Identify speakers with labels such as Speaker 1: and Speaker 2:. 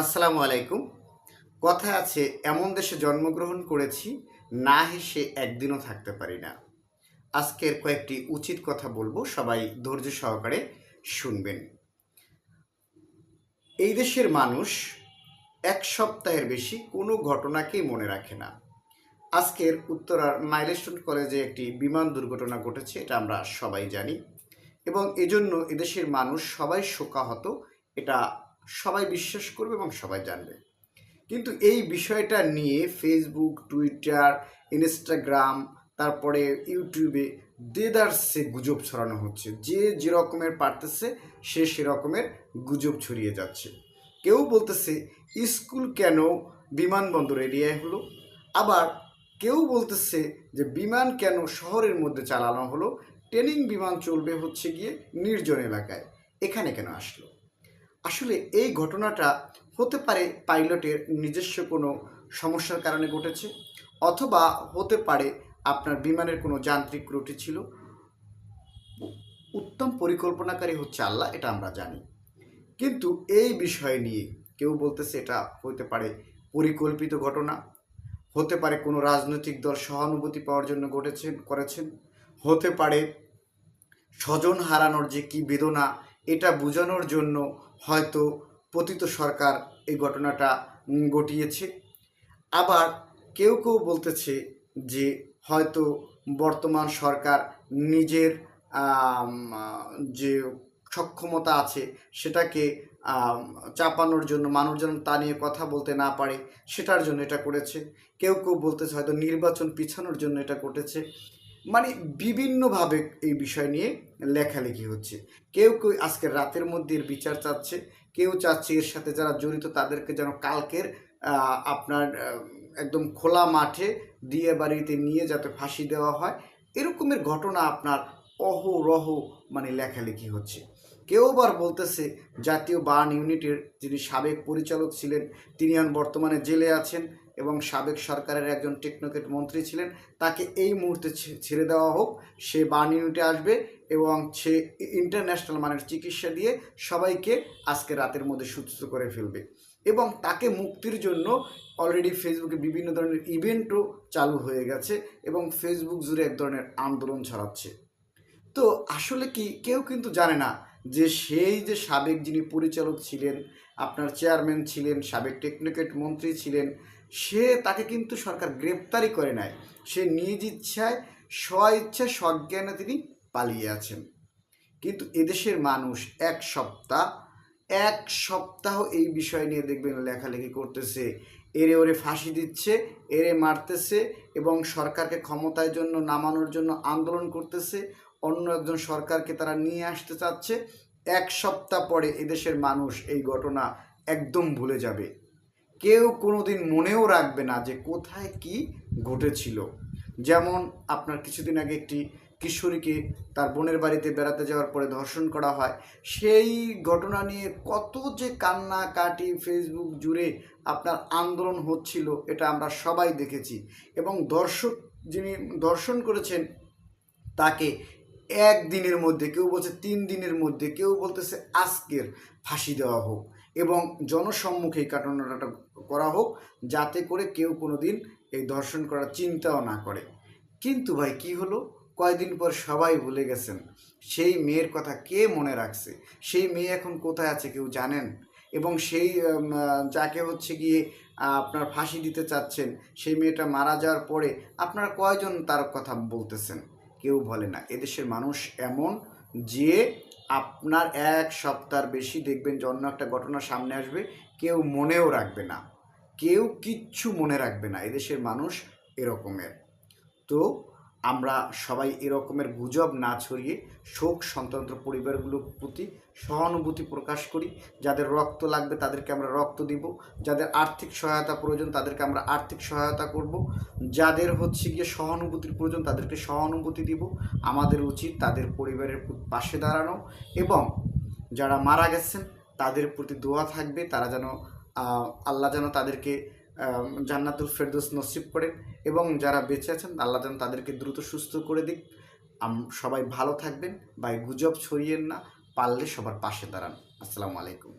Speaker 1: আসসালামু আলাইকুম। কথা আছে, এমন দেশে জন্মগ্রহণ করেছি, না হেসে একদিনও থাকতে পারি না। আজকের কয়েকটি উচিত কথা বলব, সবাই ধৈর্য সহকারে শুনবেন। এই দেশের মানুষ এক সপ্তাহের বেশি কোনো ঘটনাকেই মনে রাখে না। আজকের উত্তরার মাইলস্টোন কলেজে একটি বিমান দুর্ঘটনা ঘটেছে, এটা আমরা সবাই জানি। এবং এজন্য এদেশের মানুষ সবাই শোকাহত, এটা সবাই বিশ্বাস করবে এবং সবাই জানবে। কিন্তু এই বিষয়টা নিয়ে ফেসবুক টুইটার ইনস্টাগ্রাম তারপরে ইউটিউবে দেদারসে গুজব ছড়ানো হচ্ছে। যে যে রকমের পারতেছে, সে সেরকমের গুজব ছড়িয়ে যাচ্ছে। কেউ বলতেছে, স্কুল কেন বিমানবন্দর এরিয়ায় হলো? আবার কেউ বলতেছে যে, বিমান কেন শহরের মধ্যে চালানো হলো? ট্রেনিং বিমান চলবে হচ্ছে গিয়ে নির্জন এলাকায়। এখানে কেন আসলো? আসলে এই ঘটনাটা হতে পারে পাইলটের নিজস্ব কোনো সমস্যার কারণে ঘটেছে, অথবা হতে পারে আপনার বিমানের কোনো যান্ত্রিক ত্রুটি ছিল। উত্তম পরিকল্পনাকারী হচ্ছে আল্লাহ, এটা আমরা জানি। কিন্তু এই বিষয় নিয়ে কেউ বলতেছে এটা হতে পারে পরিকল্পিত ঘটনা, হতে পারে কোনো রাজনৈতিক দল সহানুভূতি পাওয়ার জন্য ঘটেছেন, করেছেন, হতে পারে স্বজন হারানোর যে কি বেদনা এটা বোঝানোর জন্য হয়তো পতিত সরকার এই ঘটনাটা ঘটিয়েছে। আবার কেউ কেউ বলতেছে যে হয়তো বর্তমান সরকার নিজের যে সক্ষমতা আছে সেটাকে চাপানোর জন্য, মানুষ যেন তা নিয়ে কথা বলতে না পারে সেটার জন্য এটা করেছে। কেউ কেউ বলতেছে হয়তো নির্বাচন পিছানোর জন্য এটা ঘটেছে। মানে বিভিন্নভাবে এই বিষয় নিয়ে লেখালেখি হচ্ছে। কেউ কেউ আজকের রাতের মধ্যে এর বিচার চাচ্ছে, কেউ চাচ্ছে এর সাথে যারা জড়িত তাদেরকে যেন কালকের আপনার একদম খোলা মাঠে দিয়ে বাড়িতে নিয়ে যাতে ফাঁসি দেওয়া হয়, এরকমের ঘটনা আপনার অহরহ মানে লেখালেখি হচ্ছে। কেউ আবার বলতেছে জাতীয় বার্ন ইউনিটের যিনি সাবেক পরিচালক ছিলেন, তিনি এখন বর্তমানে জেলে আছেন। এবং সাবেক সরকারের একজন টেকনোক্রেট মন্ত্রী ছিলেন, তাকে এই মুহূর্তে ছেড়ে দেওয়া হোক। সে বার্ন ইউনিটে আসবে এবং সে ইন্টারন্যাশনাল মানের চিকিৎসা দিয়ে সবাইকে আজকে রাতের মধ্যে সুস্থ করে ফেলবে এবং তাকে মুক্তির জন্য অলরেডি ফেসবুকে বিভিন্ন ধরনের ইভেন্টও চালু হয়ে গেছে এবং ফেসবুক জুড়ে এক ধরনের আন্দোলন ছড়াচ্ছে। তো আসলে কি কেউ কিন্তু জানে না যে সেই যে সাবেক যিনি পরিচালক ছিলেন, আপনার চেয়ারম্যান ছিলেন, সাবেক টেকনিকেট মন্ত্রী ছিলেন সে তাকে কিন্তু সরকার গ্রেপ্তারই করে নাই। সে নিজ ইচ্ছায়, স্ব ইচ্ছায় সজ্ঞানে তিনি পালিয়ে আছেন। কিন্তু এদেশের মানুষ এক সপ্তাহ এক সপ্তাহ এই বিষয় নিয়ে দেখবেন লেখালেখি করতেছে। এরে ওরে ফাঁসি দিচ্ছে এরে মারতেছে এবং সরকারকে ক্ষমতায় জন্য, নামানোর জন্য আন্দোলন করতেছে। অন্য একজন সরকারকে তারা নিয়ে আসতে চাচ্ছে। এক সপ্তাহ পরে এদেশের মানুষ এই ঘটনা একদম ভুলে যাবে। কেউ কোনোদিন মনেও রাখবে না যে কোথায় কি ঘটেছিল। যেমন আপনার কিছুদিন আগে একটি কিশোরীকে তার বোনের বাড়িতে বেড়াতে যাওয়ার পরে ধর্ষণ করা হয়। সেই ঘটনা নিয়ে কত যে কান্না কাটি ফেসবুক জুড়ে আপনার আন্দোলন হচ্ছিল, এটা আমরা সবাই দেখেছি। এবং দর্শক যিনি দর্শন করেছেন, তাকে একদিনের মধ্যে, কেউ বলছে তিন দিনের মধ্যে, কেউ বলতেছে আজকের ফাঁসি দেওয়া হোক। এবং জনসম্মুখে এই ঘটনাটা করা হোক, যাতে করে কেউ কোনো দিন এই দর্শন করার চিন্তাও না করে। কিন্তু ভাই, কি হলো? কয়দিন পর সবাই ভুলে গেছেন। সেই মেয়ের কথা কে মনে রাখছে? সেই মেয়ে এখন কোথায় আছে কেউ জানেন? এবং সেই যাকে হচ্ছে গিয়ে আপনার ফাঁসি দিতে চাচ্ছেন, সেই মেয়েটা মারা যাওয়ার পরে আপনারা কয়জন তার কথা বলতেছেন? কেউ বলে না। এদেশের মানুষ এমন যে আপনার এক সপ্তাহ বেশি দেখবেন যে অন্য একটা ঘটনা সামনে আসবে, কেউ মনেও রাখবে না। কেউ কিচ্ছু মনে রাখবে না। এদেশের মানুষ এরকমের। তো আমরা সবাই এরকমের গুজব না ছড়িয়ে শোক সন্তন্ত্র পরিবারগুলোর প্রতি সহানুভূতি প্রকাশ করি। যাদের রক্ত লাগবে তাদেরকে আমরা রক্ত দিব। যাদের আর্থিক সহায়তা প্রয়োজন তাদেরকে আমরা আর্থিক সহায়তা করব। যাদের হচ্ছে গিয়ে সহানুভূতির প্রয়োজন তাদেরকে সহানুভূতি দিব। আমাদের উচিত তাদের পরিবারের পাশে দাঁড়ানো এবং যারা মারা গেছেন তাদের প্রতি দোয়া থাকবে। তারা যেন আল্লাহ যেন তাদেরকে জান্নাতুল ফেরদোস নসিব করেন এবং যারা বেঁচে আছেন, আল্লাহ যেন তাদেরকে দ্রুত সুস্থ করে দিক। সবাই ভালো থাকবেন বা গুজব ছড়িয়েন না, পারলে সবার পাশে দাঁড়ান। আসসালামু আলাইকুম।